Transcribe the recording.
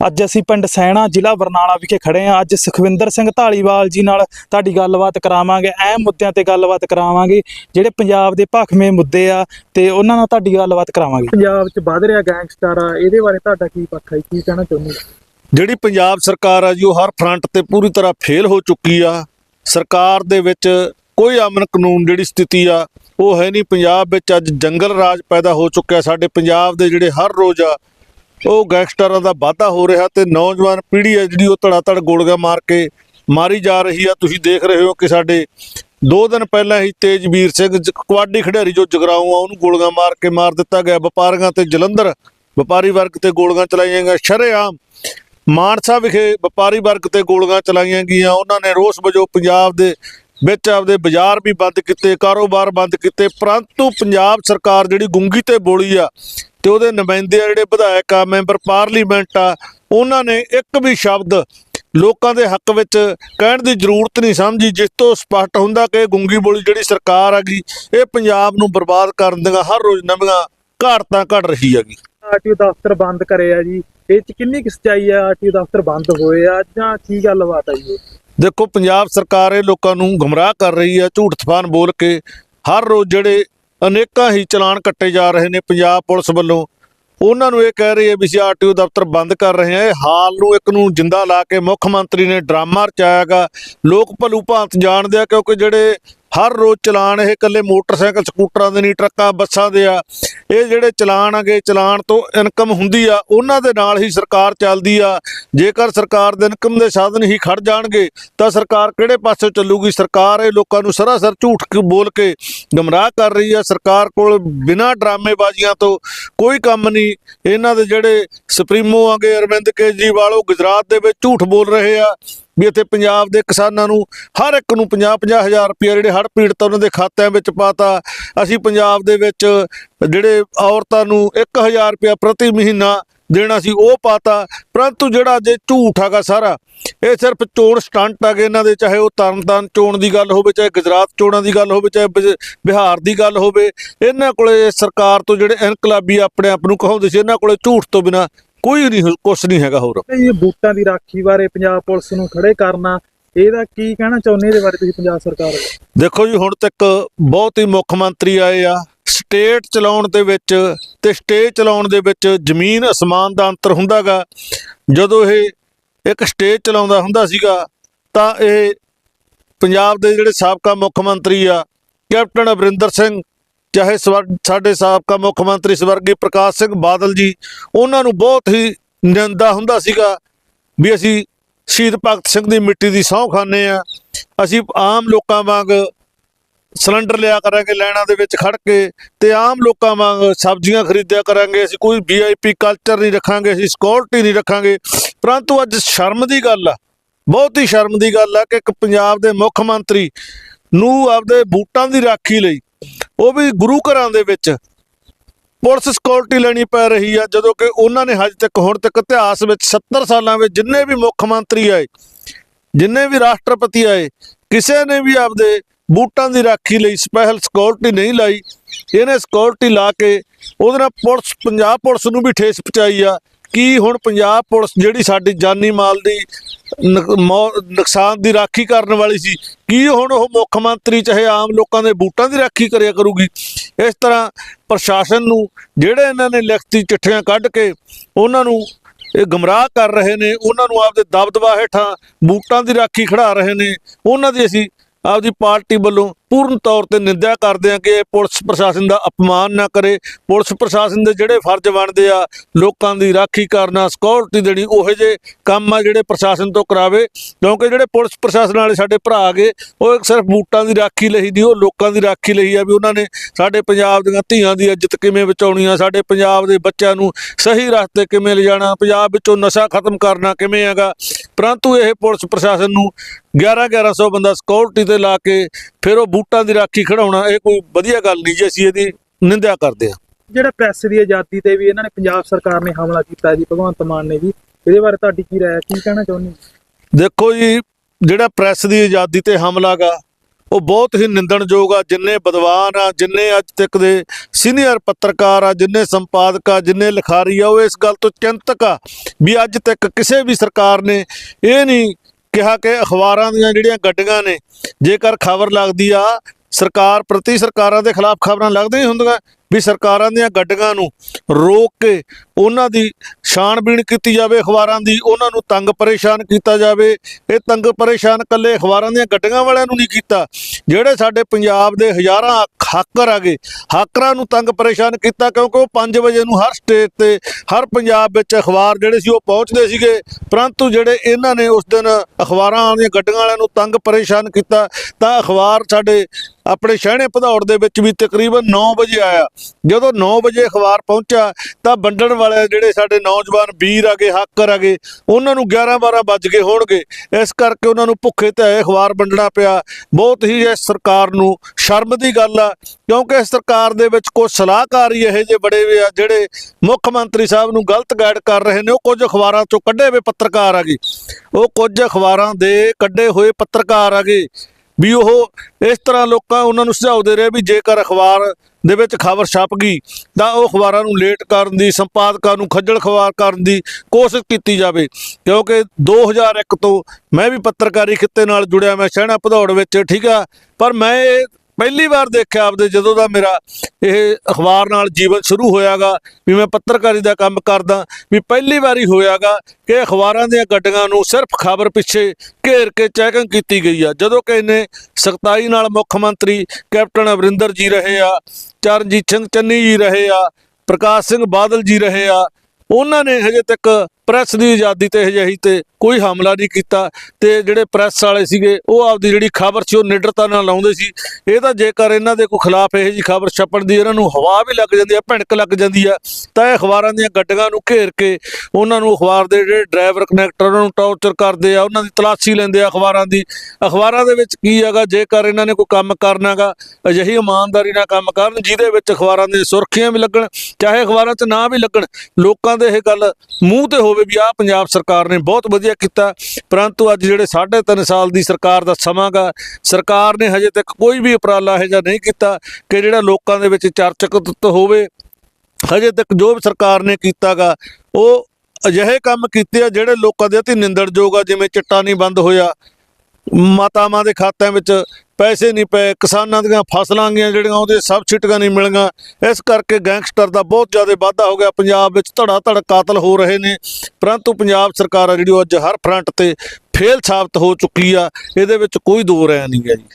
ਅੱਜ ਅਸੀਂ ਪਿੰਡ ਸੈਣਾ ਜ਼ਿਲ੍ਹਾ ਬਰਨਾਲਾ ਵਿਖੇ ਖੜੇ ਹਾਂ। ਅੱਜ ਸੁਖਵਿੰਦਰ ਸਿੰਘ ਢਾਲੀਵਾਲ ਜੀ ਨਾਲ ਤੁਹਾਡੀ ਗੱਲਬਾਤ ਕਰਾਵਾਂਗੇ ਅਹਿਮ ਮੁੱਦਿਆਂ ਤੇ ਗੱਲਬਾਤ ਕਰਾਵਾਂਗੇ ਜਿਹੜੇ ਪੰਜਾਬ ਦੇ ਭਖਵੇਂ ਮੁੱਦੇ ਆ ਤੇ ਉਹਨਾਂ ਨਾਲ ਤੁਹਾਡੀ ਗੱਲਬਾਤ ਕਰਾਵਾਂਗੇ। ਪੰਜਾਬ 'ਚ ਵੱਧ ਰਿਹਾ ਗੈਂਗਸਟਰ ਆ ਇਹਦੇ ਬਾਰੇ ਤੁਹਾਡਾ ਕੀ ਪੱਖ ਹੈ ਕੀ ਕਹਿਣਾ ਚਾਹੁੰਦੇ ਜਿਹੜੀ ਪੰਜਾਬ ਸਰਕਾਰ ਆ ਜੀ ਉਹ ਹਰ ਫਰੰਟ ਤੇ ਪੂਰੀ ਤਰ੍ਹਾਂ ਫੇਲ ਹੋ ਚੁੱਕੀ ਆ। ਸਰਕਾਰ ਦੇ ਵਿੱਚ ਕੋਈ ਅਮਨ ਕਾਨੂੰਨ ਜਿਹੜੀ ਸਥਿਤੀ ਆ ਉਹ ਹੈ ਨਹੀਂ। ਪੰਜਾਬ ਵਿੱਚ ਅੱਜ ਜੰਗਲ ਰਾਜ ਪੈਦਾ ਹੋ ਚੁੱਕਿਆ। ਸਾਡੇ ਪੰਜਾਬ ਦੇ ਜਿਹੜੇ ਹਰ ਰੋਜ਼ ਆ ਉਹ ਗੈਂਗਸਟਰਾਂ ਦਾ ਵਾਧਾ ਹੋ ਰਿਹਾ ਤੇ ਨੌਜਵਾਨ ਪੀੜ੍ਹੀ ਹੈ ਜਿਹੜੀ ਉਹ ਧੜਾ ਧੜ ਗੋਲੀਆਂ ਮਾਰ ਕੇ ਮਾਰੀ ਜਾ ਰਹੀ ਆ। ਤੁਸੀਂ ਦੇਖ ਰਹੇ ਹੋ ਕਿ ਸਾਡੇ ਦੋ ਦਿਨ ਪਹਿਲਾਂ ਹੀ ਤੇਜਵੀਰ ਸਿੰਘ ਜ- ਕਬੱਡੀ ਖਿਡਾਰੀ ਜੋ ਜਗਰਾਉਂ ਆ, ਉਹਨੂੰ ਗੋਲੀਆਂ ਮਾਰ ਕੇ ਮਾਰ ਦਿੱਤਾ ਗਿਆ। ਵਪਾਰੀਆਂ ਤੇ ਜਲੰਧਰ, ਵਪਾਰੀ ਵਰਗ ਤੇ ਗੋਲੀਆਂ ਚਲਾਈਆਂ ਗਈਆਂ। ਸ਼ਰੇਆਮ ਮਾਨਸਾ ਵਿਖੇ ਵਪਾਰੀ ਵਰਗ ਤੇ ਗੋਲੀਆਂ ਚਲਾਈਆਂ ਗਈਆਂ। ਉਹਨਾਂ ਨੇ ਰੋਸ ਵਜੋਂ ਪੰਜਾਬ ਦੇ ਵਿੱਚ ਆਪਦੇ ਬਾਜ਼ਾਰ ਵੀ ਬੰਦ ਕੀਤੇ, ਕਾਰੋਬਾਰ ਬੰਦ ਕੀਤੇ। ਪਰੰਤੂ ਪੰਜਾਬ ਸਰਕਾਰ ਜਿਹੜੀ ਗੁੰਗੀ ਤੇ ਬੋਲੀ ਆ ਤੇ ਉਹਦੇ ਨੁਮਾਇੰਦੇ ਆ ਜਿਹੜੇ ਵਿਧਾਇਕ ਆ ਮੈਂਬਰ ਪਾਰਲੀਮੈਂਟ ਆ ਉਹਨਾਂ ਨੇ ਇੱਕ ਵੀ ਸ਼ਬਦ ਲੋਕਾਂ ਦੇ ਹੱਕ ਵਿੱਚ ਕਹਿਣ ਦੀ ਜ਼ਰੂਰਤ ਨਹੀਂ ਸਮਝੀ ਜਿਸ ਤੋਂ ਸਪਸ਼ਟ ਹੁੰਦਾ ਕਿ ਗੁੰਗੀ ਬੋਲੀ ਜਿਹੜੀ ਸਰਕਾਰ ਹੈਗੀ ਇਹ ਪੰਜਾਬ ਨੂੰ ਬਰਬਾਦ ਕਰਨ ਦੀਆਂ ਹਰ ਰੋਜ਼ ਨਵੀਆਂ ਘਾਟਾਂ ਘੜ ਰਹੀ ਹੈਗੀ। ਆਰਟੀਓ ਦਫ਼ਤਰ ਬੰਦ ਕਰੇ ਆ ਜੀ। ਇਹ 'ਚ ਕਿੰਨੀ ਕੁ ਸੱਚਾਈ ਆ? ਆਰਟੀਓ ਦਫ਼ਤਰ ਬੰਦ ਹੋਏ ਆ ਜਾਂ ਕੀ ਗੱਲਬਾਤ ਆ ਜੀ? ਦੇਖੋ ਪੰਜਾਬ ਸਰਕਾਰ ਇਹ ਲੋਕਾਂ ਨੂੰ ਗੁੰਮਰਾਹ ਕਰ ਰਹੀ ਹੈ ਝੂਠ ਤਫਾਨ ਬੋਲ ਕੇ ਹਰ ਰੋਜ਼ ਜਿਹੜੇ ਅਨੇਕਾਂ ਹੀ ਚਲਾਨ ਕੱਟੇ ਜਾ ਰਹੇ ਨੇ ਪੰਜਾਬ ਪੁਲਿਸ ਵੱਲੋਂ। ਉਹਨਾਂ ਨੂੰ ਇਹ ਕਹਿ ਰਹੀ ਹੈ ਵੀ ਅਸੀਂ ਆਰਟੀਓ ਦਫ਼ਤਰ ਬੰਦ ਕਰ ਰਹੇ ਹਾਂ। ਇਹ ਹਾਲ ਨੂੰ ਇੱਕ ਨੂੰ ਜਿੰਦਾ ਲਾ ਕੇ ਮੁੱਖ ਮੰਤਰੀ ਨੇ ਡਰਾਮਾ ਰਚਾਇਆਗਾ। ਲੋਕ ਭਲੂ ਭਾਂਤ ਜਾਣਦੇ ਆ ਕਿਉਂਕਿ ਜਿਹੜੇ ਹਰ ਰੋਜ਼ ਚਲਾਨ ਇਹ ਇਕੱਲੇ ਮੋਟਰਸਾਈਕਲ, ਸਕੂਟਰਾਂ ਦੇ ਨਹੀਂ, ਟਰੱਕਾਂ, ਬੱਸਾਂ ਦੇ ਆ। ਇਹ ਜਿਹੜੇ ਚਲਾਨ ਆਗੇ, ਚਲਾਨ ਤੋਂ ਇਨਕਮ ਹੁੰਦੀ ਆ, ਉਹਨਾਂ ਦੇ ਨਾਲ ਹੀ ਸਰਕਾਰ ਚੱਲਦੀ ਆ। ਜੇਕਰ ਸਰਕਾਰ ਦੇ ਇਨਕਮ ਦੇ ਸਾਧਨ ਹੀ ਖੜ ਜਾਣਗੇ, ਤਾਂ ਸਰਕਾਰ ਕਿਹੜੇ ਪਾਸੇ ਚੱਲੂਗੀ? ਸਰਕਾਰ ਇਹ ਲੋਕਾਂ ਨੂੰ ਸਰਾਸਰ ਝੂਠ ਬੋਲ ਕੇ ਗਮਰਾਹ ਕਰ ਰਹੀ ਆ। ਸਰਕਾਰ ਕੋਲ ਬਿਨਾਂ ਡਰਾਮੇਬਾਜ਼ੀਆਂ ਤੋਂ ਕੋਈ ਕੰਮ ਨਹੀਂ। ਇਹਨਾਂ ਦੇ ਜਿਹੜੇ ਸੁਪਰੀਮੋ ਆਗੇ, ਅਰਵਿੰਦ ਕੇਜਰੀਵਾਲ, ਉਹ ਗੁਜਰਾਤ ਦੇ ਵਿੱਚ ਝੂਠ ਬੋਲ ਰਹੇ ਆ। ਵੀ ਇੱਥੇ ਪੰਜਾਬ ਦੇ ਕਿਸਾਨਾਂ ਨੂੰ ਹਰ ਇੱਕ ਨੂੰ 50-50 ਹਜ਼ਾਰ ਰੁਪਏ ਜਿਹੜੇ ਹੜ੍ਹ ਪੀੜਤ ਉਹਨਾਂ ਦੇ ਖਾਤਿਆਂ ਵਿੱਚ ਪਾਤਾ। ਅਸੀਂ ਪੰਜਾਬ ਦੇ ਵਿੱਚ ਜਿਹੜੇ ਔਰਤਾਂ ਨੂੰ 1000 ਰੁਪਏ ਪ੍ਰਤੀ ਮਹੀਨਾ ਦੇਣਾ ਸੀ, ਉਹ ਪਾਤਾ। ਪਰੰਤੂ ਜਿਹੜਾ ਜੇ ਝੂਠ ਹੈਗਾ ਸਾਰਾ, ਇਹ ਸਿਰਫ ਚੋਣ ਸਟੰਟ ਹੈਗੇ ਇਹਨਾਂ ਦੇ, ਚਾਹੇ ਉਹ ਤਰਨਤਾਰਨ ਚੋਣ ਦੀ ਗੱਲ ਹੋਵੇ, ਚਾਹੇ ਗੁਜਰਾਤ ਚੋਣਾਂ ਦੀ ਗੱਲ ਹੋਵੇ, ਚਾਹੇ ਬਿਜ- ਬਿਹਾਰ ਦੀ ਗੱਲ ਹੋਵੇ, ਇਹਨਾਂ ਕੋਲੇ ਸਰਕਾਰ ਤੋਂ ਜਿਹੜੇ ਇਨਕਲਾਬੀ ਆਪਣੇ ਆਪ ਨੂੰ ਕਹਾਉਂਦੇ ਸੀ, ਇਹਨਾਂ ਕੋਲੇ ਝੂਠ ਤੋਂ ਬਿਨਾ ਕੋਈ ਨਹੀਂ ਕੁਛ ਨਹੀਂ ਹੈਗਾ ਹੋਰ। ਇਹ ਬੂਟਾਂ ਦੀ ਰਾਖੀ ਬਾਰੇ ਪੰਜਾਬ ਪੁਲਿਸ ਨੂੰ ਖੜੇ ਕਰਨਾ ਇਹਦਾ ਕੀ ਕਹਿਣਾ ਚਾਹੁੰਦੇ ਇਹਦੇ ਬਾਰੇ ਤੁਸੀਂ ਪੰਜਾਬ ਸਰਕਾਰ ਦੇਖੋ ਜੀ ਹੁਣ ਤੱਕ ਬਹੁਤ ਹੀ ਮੁੱਖ ਮੰਤਰੀ ਆਏ ਆ। ਸਟੇਟ ਚਲਾਉਣ ਦੇ ਵਿੱਚ ਤੇ ਸਟੇਟ ਚਲਾਉਣ ਦੇ ਵਿੱਚ ਜ਼ਮੀਨ ਅਸਮਾਨ ਦਾ ਅੰਤਰ ਹੁੰਦਾਗਾ। ਜਦੋਂ ਇਹ ਇੱਕ ਸਟੇਟ ਚਲਾਉਂਦਾ ਹੁੰਦਾ ਸੀਗਾ ਤਾਂ ਇਹ ਪੰਜਾਬ ਦੇ ਜਿਹੜੇ ਸਾਬਕਾ ਮੁੱਖ ਮੰਤਰੀ ਆ ਕੈਪਟਨ ਅਮਰਿੰਦਰ ਸਿੰਘ ਚਾਹੇ ਸਵਰ- ਸਾਡੇ ਸਾਬਕਾ ਮੁੱਖ ਮੰਤਰੀ ਸਵਰਗੀ ਪ੍ਰਕਾਸ਼ ਸਿੰਘ ਬਾਦਲ ਜੀ, ਉਹਨਾਂ ਨੂੰ ਬਹੁਤ ਹੀ ਨਿੰਦਾ ਹੁੰਦਾ ਸੀਗਾ ਵੀ ਅਸੀਂ ਸ਼ਹੀਦ ਭਗਤ ਸਿੰਘ ਦੀ ਮਿੱਟੀ ਦੀ ਸਹੁੰ ਖਾਂਦੇ ਆ ਅਸੀਂ ਆਮ ਲੋਕਾਂ ਵਾਂਗ ਸਿਲੰਡਰ ਲਿਆ ਕਰਾਂਗੇ, ਲਾਈਨਾਂ ਦੇ ਵਿੱਚ ਖੜ ਕੇ ਤੇ ਆਮ ਲੋਕਾਂ ਵਾਂਗ ਸਬਜ਼ੀਆਂ ਖਰੀਦਿਆ ਕਰਾਂਗੇ। ਅਸੀਂ ਕੋਈ ਵੀਆਈਪੀ ਕਲਚਰ ਨਹੀਂ ਰੱਖਾਂਗੇ, ਅਸੀਂ ਸਿਕਿਉਰਿਟੀ ਨਹੀਂ ਰੱਖਾਂਗੇ। ਪਰੰਤੂ ਅੱਜ ਸ਼ਰਮ ਦੀ ਗੱਲ ਆ, ਬਹੁਤ ਹੀ ਸ਼ਰਮ ਦੀ ਗੱਲ ਆ ਕਿ ਇੱਕ ਪੰਜਾਬ ਦੇ ਮੁੱਖ ਮੰਤਰੀ ਨੂੰ ਆਪਦੇ ਬੂਟਾਂ ਦੀ ਰਾਖੀ ਲਈ ਉਹ ਵੀ ਗੁਰੂ ਘਰਾਂ ਦੇ ਵਿੱਚ। ਪੁਲਿਸ ਸਿਕਿਉਰਿਟੀ ਲੈਣੀ ਪੈ ਰਹੀ ਆ, ਜਦੋਂ ਕਿ ਉਹਨਾਂ ਨੇ ਹਜੇ ਤੱਕ, ਹੁਣ ਤੱਕ ਇਤਿਹਾਸ ਵਿੱਚ 70 ਸਾਲਾਂ ਵਿੱਚ ਜਿੰਨੇ ਵੀ ਮੁੱਖ ਮੰਤਰੀ ਆਏ, ਜਿੰਨੇ ਵੀ ਰਾਸ਼ਟਰਪਤੀ ਆਏ, ਕਿਸੇ ਨੇ ਵੀ ਆਪਦੇ ਬੂਟਾਂ ਦੀ ਰਾਖੀ ਲਈ ਸਪੈਸ਼ਲ ਸਿਕਿਉਰਿਟੀ ਨਹੀਂ ਲਾਈ। ਇਹਨੇ ਸਿਕਿਉਰਿਟੀ ਲਾ ਕੇ ਉਹਦੇ ਨਾਲ ਪੁਲਿਸ, ਪੰਜਾਬ ਪੁਲਿਸ ਨੂੰ ਵੀ ਠੇਸ ਪਹੁੰਚਾਈ ਆ। ਕੀ ਹੁਣ ਪੰਜਾਬ ਪੁਲਿਸ ਜਿਹੜੀ ਸਾਡੀ ਜਾਨੀ ਮਾਲ ਦੀ ਨੁਕ- ਨੁਕਸਾਨ ਦੀ ਰਾਖੀ ਕਰਨ ਵਾਲੀ ਸੀ, ਕੀ ਹੁਣ ਉਹ ਮੁੱਖ ਮੰਤਰੀ ਚਾਹੇ ਆਮ ਲੋਕਾਂ ਦੇ ਬੂਟਾਂ ਦੀ ਰਾਖੀ ਕਰਿਆ ਕਰੂਗੀ? ਇਸ ਤਰ੍ਹਾਂ ਪ੍ਰਸ਼ਾਸਨ ਨੂੰ ਜਿਹੜੇ ਇਹਨਾਂ ਨੇ ਲਿਖਤੀ ਚਿੱਠੀਆਂ ਕੱਢ ਕੇ ਉਹਨਾਂ ਨੂੰ ਇਹ ਗਮਰਾਹ ਕਰ ਰਹੇ ਨੇ, ਉਹਨਾਂ ਨੂੰ ਆਪਦੇ ਦਬਦਬਾ ਹੇਠਾਂ ਬੂਟਾਂ ਦੀ ਰਾਖੀ ਖੜਾ ਰਹੇ ਨੇ, ਉਹਨਾਂ ਦੀ ਅਸੀਂ ਆਪਦੀ ਪਾਰਟੀ ਵੱਲੋਂ ਪੂਰਨ ਤੌਰ ਤੇ ਨਿੰਦਿਆ ਕਰਦੇ ਹਾਂ ਕਿ ਪੁਲਿਸ ਪ੍ਰਸ਼ਾਸਨ ਦਾ ਅਪਮਾਨ ਨਾ ਕਰੇ। ਪੁਲਿਸ ਪ੍ਰਸ਼ਾਸਨ ਦੇ ਜਿਹੜੇ ਫਰਜ਼ ਬਣਦੇ ਆ, ਲੋਕਾਂ ਦੀ ਰਾਖੀ ਕਰਨਾ ਸਿਕਿਉਰਿਟੀ ਦੇਣੀ, ਉਹੋ ਜਿਹੇ ਕੰਮ ਆ ਜਿਹੜੇ ਪ੍ਰਸ਼ਾਸਨ ਤੋਂ ਕਰਾਵੇ। ਕਿਉਂਕਿ ਜਿਹੜੇ ਪੁਲਿਸ ਪ੍ਰਸ਼ਾਸਨ ਵਾਲੇ ਸਾਡੇ ਭਰਾ ਗਏ ਉਹ ਇੱਕ ਸਿਰਫ ਬੂਟਾਂ ਦੀ ਰਾਖੀ ਲਈ ਨਹੀਂ, ਉਹ ਲੋਕਾਂ ਦੀ ਰਾਖੀ ਲਈ ਆ ਵੀ ਉਹਨਾਂ ਨੇ ਸਾਡੇ ਪੰਜਾਬ ਦੀਆਂ ਧੀਆਂ ਦੀ ਇੱਜ਼ਤ ਕਿਵੇਂ ਬਚਾਉਣੀ ਆ, ਸਾਡੇ ਪੰਜਾਬ ਦੇ ਬੱਚਿਆਂ ਨੂੰ ਸਹੀ ਰਸਤੇ ਕਿਵੇਂ ਲਿਜਾਣਾ, ਪੰਜਾਬ ਵਿੱਚੋਂ ਨਸ਼ਾ ਖਤਮ ਕਰਨਾ ਕਿਵੇਂ ਹੈਗਾ। ਪਰੰਤੂ ਇਹ ਪੁਲਿਸ ਪ੍ਰਸ਼ਾਸਨ ਨੂੰ 11 1100 ਬੰਦਾ ਸਿਕਿਉਰਿਟੀ ਤੇ ਲਾ ਕੇ ਫਿਰ ਉਹ ਬੂਟਾਂ ਦੀ ਰਾਖੀ ਖੜਾਉਣਾ ਇਹ ਕੋਈ ਵਧੀਆ ਗੱਲ ਨਹੀਂ ਜੀ ਅਸੀਂ ਇਹਦੀ ਨਿੰਦਿਆ ਕਰਦੇ ਹਾਂ। ਜਿਹੜਾ ਪ੍ਰੈਸ ਦੀ ਆਜ਼ਾਦੀ ਤੇ ਵੀ ਇਹਨਾਂ ਨੇ ਪੰਜਾਬ ਸਰਕਾਰ ਨੇ ਹਮਲਾ ਕੀਤਾ ਜੀ ਭਗਵੰਤ ਮਾਨ ਨੇ ਜੀ ਇਹਦੇ ਬਾਰੇ ਤੁਹਾਡੀ ਕੀ ਰਾਏ ਹੈ? ਕੀ ਕਹਿਣਾ ਚਾਹੁੰਦੇ ਦੇਖੋ ਜੀ ਜਿਹੜਾ ਪ੍ਰੈਸ ਦੀ ਆਜ਼ਾਦੀ ਤੇ ਹਮਲਾ ਗਾ ਉਹ ਬਹੁਤ ਹੀ ਨਿੰਦਣਯੋਗ ਆ ਜਿੰਨੇ ਵਿਦਵਾਨ ਆ ਜਿੰਨੇ ਅੱਜ ਤੱਕ ਦੇ ਸੀਨੀਅਰ ਪੱਤਰਕਾਰ ਆ ਜਿੰਨੇ ਸੰਪਾਦਕ ਆ ਜਿੰਨੇ ਲਿਖਾਰੀ ਆ ਉਹ ਇਸ ਗੱਲ ਤੋਂ ਚਿੰਤਕ ਆ ਵੀ ਅੱਜ ਤੱਕ ਕਿਸੇ ਵੀ ਸਰਕਾਰ ਨੇ ਇਹ ਨਹੀਂ ਕਿਹਾ ਕਿ ਅਖਬਾਰਾਂ ਦੀਆਂ ਜਿਹੜੀਆਂ ਗੱਡੀਆਂ ਨੇ, ਜੇਕਰ ਖਬਰ ਲੱਗਦੀ ਆ, ਸਰਕਾਰ, ਪ੍ਰਤੀ ਸਰਕਾਰਾਂ ਦੇ ਖਿਲਾਫ ਖਬਰਾਂ ਲੱਗਦੀਆਂ ਹੀ ਹੁੰਦੀਆਂ ਵੀ ਸਰਕਾਰਾਂ ਦੀਆਂ ਗੱਡੀਆਂ ਨੂੰ ਰੋਕ ਕੇ ਉਹਨਾਂ ਦੀ ਛਾਣਬੀਣ ਕੀਤੀ ਜਾਵੇ, ਅਖਬਾਰਾਂ ਦੀ ਉਹਨਾਂ ਨੂੰ ਤੰਗ ਪਰੇਸ਼ਾਨ ਕੀਤਾ ਜਾਵੇ। ਇਹ ਤੰਗ ਪਰੇਸ਼ਾਨ ਕੱਲੇ ਅਖਬਾਰਾਂ ਦੀਆਂ ਗੱਡੀਆਂ ਵਾਲਿਆਂ ਨੂੰ ਨਹੀਂ ਕੀਤਾ, ਜਿਹੜੇ ਸਾਡੇ ਪੰਜਾਬ ਦੇ ਹਜ਼ਾਰਾਂ ਹਾਕਰ ਆਗੇ ਹਾਕਰਾਂ ਨੂੰ ਤੰਗ ਪਰੇਸ਼ਾਨ ਕੀਤਾ ਕਿਉਂਕਿ ਉਹ 5 ਵਜੇ ਨੂੰ ਹਰ ਸਟੇਟ ਤੇ, ਹਰ ਪੰਜਾਬ ਵਿੱਚ ਅਖਬਾਰ ਜਿਹੜੇ ਸੀ ਉਹ ਪਹੁੰਚਦੇ ਸੀਗੇ। ਪਰੰਤੂ ਜਿਹੜੇ ਇਹਨਾਂ ਨੇ ਉਸ ਦਿਨ ਅਖਬਾਰਾਂ ਦੀਆਂ ਗੱਡੀਆਂ ਵਾਲਿਆਂ ਨੂੰ ਤੰਗ ਪਰੇਸ਼ਾਨ ਕੀਤਾ, ਤਾਂ ਅਖਬਾਰ ਸਾਡੇ ਆਪਣੇ ਸ਼ਹਿਣੇ ਭਦੌੜ ਦੇ ਵਿੱਚ ਵੀ ਤਕਰੀਬਨ 9 ਵਜੇ ਆਇਆ। ਜਦੋਂ 9 ਵਜੇ ਅਖਬਾਰ ਪਹੁੰਚਿਆ, ਤਾਂ ਵੰਡਣ ਵਾਲੇ ਜਿਹੜੇ ਸਾਡੇ ਨੌਜਵਾਨ ਵੀਰ ਆਗੇ ਹਾਕਰ ਆਗੇ ਉਹਨਾਂ ਨੂੰ 11 12 ਵੱਜ ਗਏ ਹੋਣਗੇ। ਇਸ ਕਰਕੇ ਉਹਨਾਂ ਨੂੰ ਭੁੱਖੇ ਤੇ ਅਖਬਾਰ ਵੰਡਣਾ ਪਿਆ। ਬਹੁਤ ਹੀ ਇਸ ਸਰਕਾਰ ਨੂੰ ਸ਼ਰਮ ਦੀ ਗੱਲ ਆ, ਕਿਉਂਕਿ ਇਸ ਸਰਕਾਰ ਦੇ ਵਿੱਚ ਕੁਝ ਸਲਾਹਕਾਰ ਹੀ ਇਹੋ ਜਿਹੇ ਬੜੇ ਹੋਏ ਆ, ਜਿਹੜੇ ਮੁੱਖ ਮੰਤਰੀ ਸਾਹਿਬ ਨੂੰ ਗਲਤ ਗਾਈਡ ਕਰ ਰਹੇ ਨੇ। ਉਹ ਕੁਝ ਅਖਬਾਰਾਂ ਚੋਂ ਕੱਢੇ ਹੋਏ ਪੱਤਰਕਾਰ ਆਗੇ ਉਹ ਕੁਝ ਅਖਬਾਰਾਂ ਦੇ ਕੱਢੇ ਹੋਏ ਪੱਤਰਕਾਰ ਆਗੇ ਵੀ ਉਹ ਇਸ ਤਰ੍ਹਾਂ ਲੋਕਾਂ ਉਹਨਾਂ ਨੂੰ ਸੁਝਾਅ ਦੇ ਰਹੇ ਵੀ ਜੇਕਰ ਅਖਬਾਰ ਦੇ ਵਿੱਚ ਖਬਰ ਛਪ ਗਈ, ਤਾਂ ਉਹ ਅਖਬਾਰਾਂ ਨੂੰ ਲੇਟ ਕਰਨ ਦੀ, ਸੰਪਾਦਕਾਂ ਨੂੰ ਖੱਜਲ ਖਵਾਰ ਕਰਨ ਦੀ ਕੋਸ਼ਿਸ਼ ਕੀਤੀ ਜਾਵੇ। ਕਿਉਂਕਿ 2001 ਤੋਂ ਮੈਂ ਵੀ ਪੱਤਰਕਾਰੀ ਖਿੱਤੇ ਨਾਲ ਜੁੜਿਆ, ਮੈਂ ਸ਼ਹਿਣਾ ਭਦੌੜ ਵਿੱਚ, ਠੀਕ ਆ? ਪਰ ਮੈਂ ਇਹ ਪਹਿਲੀ ਵਾਰ ਦੇਖਿਆ ਆਪਦੇ ਜਦੋਂ ਦਾ ਮੇਰਾ ਇਹ ਅਖਬਾਰ ਨਾਲ ਜੀਵਨ ਸ਼ੁਰੂ ਹੋਇਆਗਾ, ਵੀ ਮੈਂ ਪੱਤਰਕਾਰੀ ਦਾ ਕੰਮ ਕਰਦਾ, ਵੀ ਪਹਿਲੀ ਵਾਰੀ ਹੋਇਆਗਾ ਕਿ ਅਖਬਾਰਾਂ ਦੀਆਂ ਗੱਡੀਆਂ ਨੂੰ ਸਿਰਫ ਖਬਰ ਪਿੱਛੇ ਘੇਰ ਕੇ ਚੈਕਿੰਗ ਕੀਤੀ ਗਈ ਆ। ਜਦੋਂ ਕਿ ਇਹਨੇ ਸਖਤਾਈ ਨਾਲ ਮੁੱਖ ਮੰਤਰੀ ਕੈਪਟਨ ਅਮਰਿੰਦਰ ਜੀ ਰਹੇ ਆ, ਚਰਨਜੀਤ ਸਿੰਘ ਚੰਨੀ ਜੀ ਰਹੇ ਆ, ਪ੍ਰਕਾਸ਼ ਸਿੰਘ ਬਾਦਲ ਜੀ ਰਹੇ ਆ, ਉਹਨਾਂ ਨੇ ਹਜੇ ਤੱਕ ਪ੍ਰੈਸ ਦੀ ਆਜ਼ਾਦੀ ਤੇ ਅਜਿਹੀ ਤੇ ਕੋਈ ਹਮਲਾ ਨਹੀਂ ਕੀਤਾ ਤੇ ਜਿਹੜੇ ਪ੍ਰੈਸ ਵਾਲੇ ਸੀਗੇ, ਉਹ ਆਪਦੀ ਜਿਹੜੀ ਖਬਰ ਸੀ, ਉਹ ਨਿਡਰਤਾ ਨਾਲ ਲਾਉਂਦੇ ਸੀ। ਇਹ ਤਾਂ ਜੇਕਰ ਇਹਨਾਂ ਦੇ ਕੋਈ ਖਿਲਾਫ ਇਹੋ ਜੀ ਖਬਰ ਛਪਣ ਦੀ ਇਹਨਾਂ ਨੂੰ ਹਵਾ ਵੀ ਲੱਗ ਜਾਂਦੀ ਆ, ਭਿਣਕ ਲੱਗ ਜਾਂਦੀ ਆ, ਤਾਂ ਇਹ ਅਖਬਾਰਾਂ ਦੀਆਂ ਗੱਡੀਆਂ ਨੂੰ ਘੇਰ ਕੇ ਉਹਨਾਂ ਨੂੰ ਅਖਬਾਰ ਦੇ ਜਿਹੜੇ ਡਰਾਈਵਰ ਕਨੈਕਟਰ ਉਹਨਾਂ ਨੂੰ ਟੌਰਚਰ ਕਰਦੇ ਆ, ਉਹਨਾਂ ਦੀ ਤਲਾਸ਼ੀ ਲੈਂਦੇ ਆ ਅਖਬਾਰਾਂ ਦੀ। ਅਖਬਾਰਾਂ ਦੇ ਵਿੱਚ ਕੀ ਹੈਗਾ, ਜੇਕਰ ਇਹਨਾਂ ਨੇ ਕੋਈ ਕੰਮ ਕਰਨਾਗਾ ਅਜਿਹੀ ਇਮਾਨਦਾਰੀ ਨਾਲ ਕੰਮ ਕਰਨ, ਜਿਹਦੇ ਵਿੱਚ ਅਖਬਾਰਾਂ ਦੀਆਂ ਸੁਰਖੀਆਂ ਵੀ ਲੱਗਣ, ਚਾਹੇ ਅਖਬਾਰਾਂ 'ਚ ਨਾ ਵੀ ਲੱਗਣ, ਲੋਕਾਂ ਦੇ ਇਹ ਗੱਲ ਮੂੰਹ ਤੇ ਹੋਵੇ ਵੀ ਆਹ ਪੰਜਾਬ ਸਰਕਾਰ ਨੇ ਬਹੁਤ ਵਧੀਆ ਕੀਤਾ। ਪਰੰਤੂ ਅੱਜ ਜਿਹੜੇ 3.5 ਸਾਲ ਦੀ ਸਰਕਾਰ ਦਾ ਸਮਾਂਗਾ, ਸਰਕਾਰ ਨੇ ਹਜੇ ਤੱਕ ਕੋਈ ਵੀ ਉਪਰਾਲਾ ਇਹੋ ਜਿਹਾ ਨਹੀਂ ਕੀਤਾ ਕਿ ਜਿਹੜਾ ਲੋਕਾਂ ਦੇ ਵਿੱਚ ਚਰਚਿਤ ਹੋਵੇ। ਹਜੇ ਤੱਕ ਜੋ ਵੀ ਸਰਕਾਰ ਨੇ ਕੀਤਾਗਾ, ਉਹ ਅਜਿਹੇ ਕੰਮ ਕੀਤੇ ਆ ਜਿਹੜੇ ਲੋਕਾਂ ਦੇ ਅਤੀ ਨਿੰਦਣਯੋਗ ਆ, ਜਿਵੇਂ ਚਿੱਟਾ ਨਹੀਂ ਬੰਦ ਹੋਇਆ। ਮਾਤਾਵਾਂ ਦੇ ਖਾਤਿਆਂ ਵਿੱਚ ਪੈਸੇ ਨਹੀਂ ਪਏ, ਕਿਸਾਨਾਂ ਦੀਆਂ ਫਸਲਾਂ ਗੀਆਂ ਜਿਹੜੀਆਂ ਉਹਦੇ ਸਬਸਿਡੀਆਂ ਨਹੀਂ ਮਿਲੀਆਂ। ਇਸ ਕਰਕੇ ਗੈਂਗਸਟਰ ਦਾ ਬਹੁਤ ਜ਼ਿਆਦਾ ਵਾਧਾ ਹੋ ਗਿਆ। ਪੰਜਾਬ ਵਿੱਚ ਧੜਾ ਧੜ ਕਾਤਲ ਹੋ ਰਹੇ ਨੇ। ਪਰੰਤੂ ਪੰਜਾਬ ਸਰਕਾਰ ਆ ਜਿਹੜੀ ਉਹ ਅੱਜ ਹਰ ਫਰੰਟ ਤੇ ਫੇਲ ਸਾਬਤ ਹੋ ਚੁੱਕੀ ਆ। ਇਹਦੇ ਵਿੱਚ ਕੋਈ ਦੋ ਰਾਇ ਨਹੀਂ ਹੈ ਜੀ।